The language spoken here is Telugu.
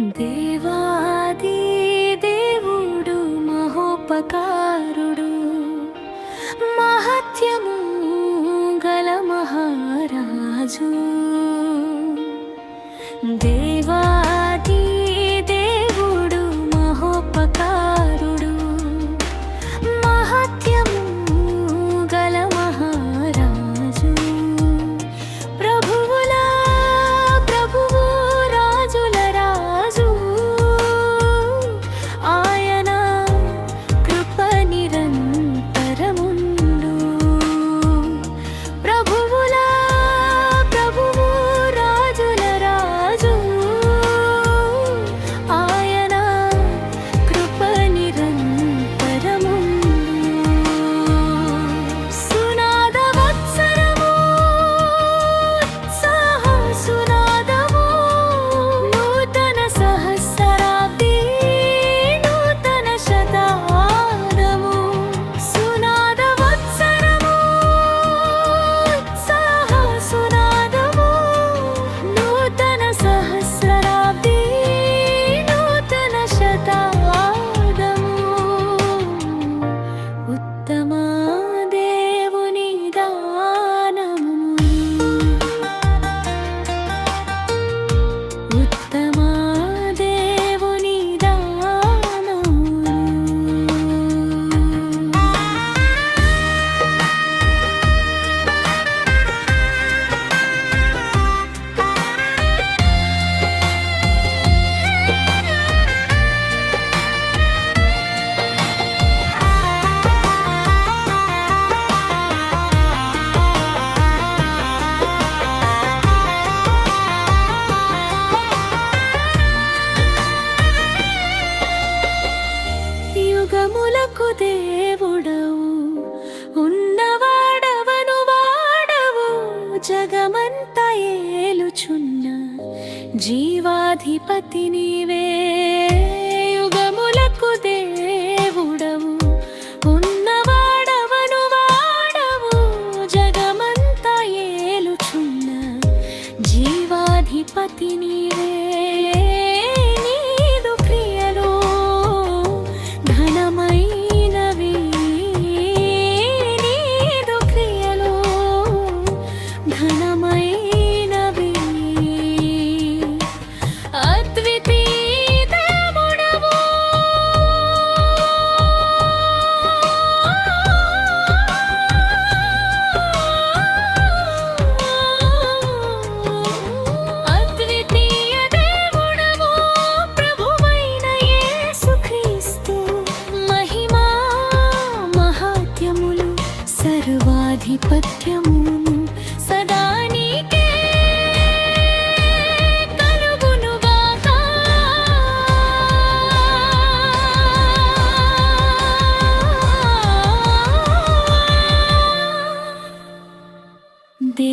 దేవాది దేవుడు మహోపకారుడు మహత్యము గల మహారాజు. దేవాది దేవుడు మహోపకారుడు మహత్య యుగములకు దేవుడవు. ఉన్నవాడవను వాడవు. జగమంత ఏలుచున్న జీవాధిపతి నీవే. యుగములకు దేవుడవు. ఉన్నవాడవను వాడవు. జగమంత ఏలుచున్న జీవాధిపతి నీవే. సర్వాధిపత్యము సదా నీకే కలుగునుగాక దే